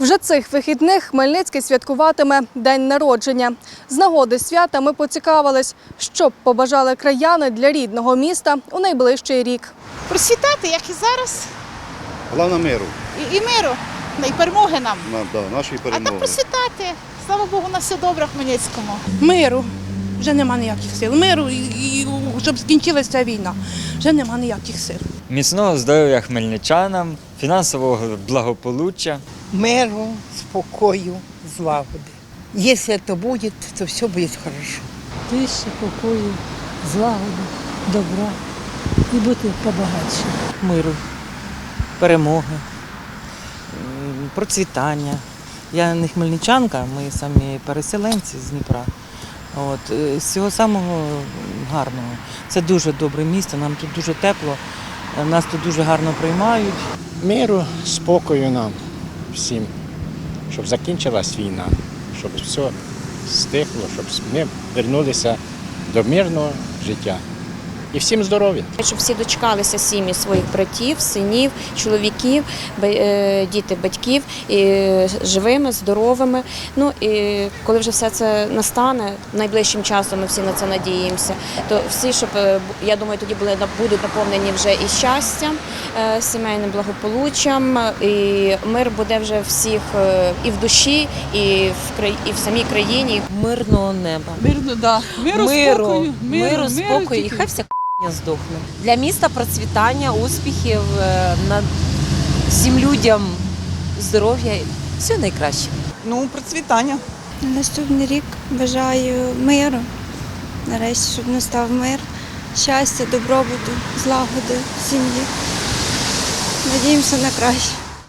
Вже цих вихідних Хмельницький святкуватиме день народження. З нагоди свята ми поцікавились, що б побажали краяни для рідного міста у найближчий рік. Процвітати, як і зараз, Головне миру, і, і миру, і перемоги нам. на, да, нашої А так перемоги. процвітати. Слава Богу, на все добре в Хмельницькому. Миру. Вже нема ніяких сил. Миру і, і щоб скінчилася війна. Вже нема ніяких сил. Міцного здоров'я хмельничанам, фінансового благополуччя. Миру, спокою, злагоди. Если это будет, то все будет хорошо. тиші, покою, злагоди, добра і бути побагатше. миру, перемоги, м, процвітання. Я не хмельничанка, ми самі переселенці з Дніпра. От, е, з цього самого гарного. Це дуже добре місто, нам тут дуже тепло, е, нас тут дуже гарно приймають. миру, спокою нам всім, щоб закінчилась війна, щоб все стихло, щоб ми вернулися до мирного життя. І всім здоров'я. Щоб всі дочекалися сім'ї своїх братів, синів, чоловіків, е, діти батьків і живими, здоровими. Ну і коли вже все це настане найближчим часом, ми всі на це надіємося. То всі, щоб е, я думаю, тоді були будуть наповнені вже і щастям, е, сімейним благополуччям, і мир буде вже всіх і в душі, і в і в самій країні, мирного неба. Мирно, да. Миру, миру, спокою, миру, спокою, і хай вся к***ня здохну. Для міста процвітання, успіхів, над всім людям здоров'я, все найкраще. Ну, процвітання. Наступний рік бажаю миру. Нарешті, щоб настав мир, щастя, добробуту, злагоди сім'ї. Надіємося на краще.